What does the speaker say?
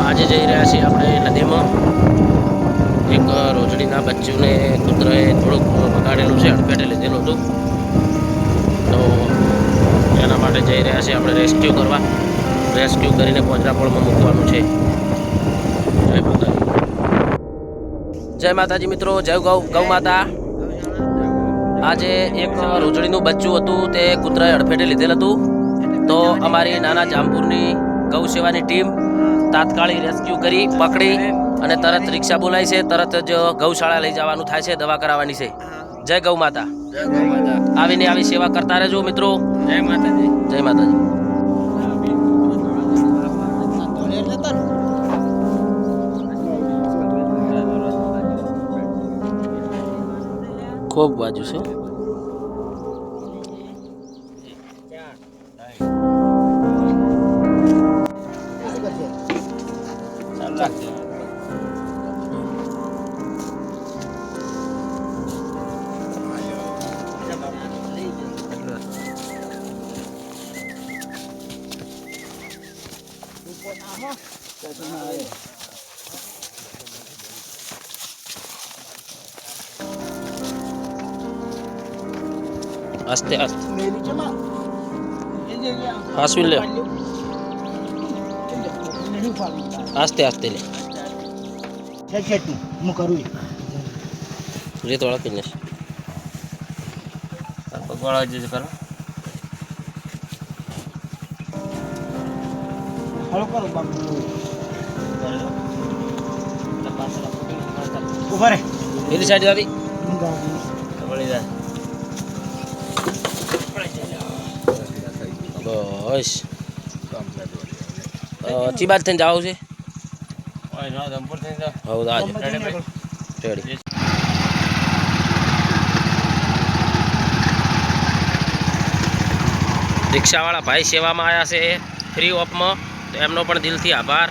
આજે જઈ રહ્યા છીએ આપણે નદીમાં. એક રોજડીના બચ્ચુને કૂતરાએ થોડુંક બગાડેલું છે, અડફેટે લીધેલું હતું. તો એના માટે જઈ રહ્યા છીએ આપણે રેસ્ક્યુ કરવા. રેસ્ક્યુ કરીને પોજરાપોળમાં મૂકવાનું છે. જય માતાજી મિત્રો, જય ગૌ ગૌ માતા. આજે એક રોજડીનું બચ્ચું હતું, તે કૂતરાએ અડફેટે લીધેલ હતું. તો અમારી નાના જામપુરની ગૌ સેવાની ટીમ તાત્કાલિક રેસ્ક્યુ કરી પકડી અને તરત રિક્ષા બોલાય છે તરત જ ગૌશાળા લઈ જવાનું થાય છે દવા કરાવવાની છે. જય ગૌ માતા. જય ગૌ માતા. આવીને આવી સેવા કરતા રહેજો મિત્રો. જય માતાજી. જય માતાજી. ખૂબ બાજુ છે. આસ્તે આસ્તે હાસવી લે આસ્તે આસ્તે લે રેત વાળા નાખ પગવાળા જે કરો પેલી સાઈડ આવી વળી જાય બસ ચી બાદ થઈને જાવ છે ઓય ના ધમપુર થઈ જા હવ આજે રેડી રિક્ષાવાળા ભાઈ સેવામાં આવ્યા છે ફ્રી ઓફમાં તો એમનો પણ દિલથી આભાર.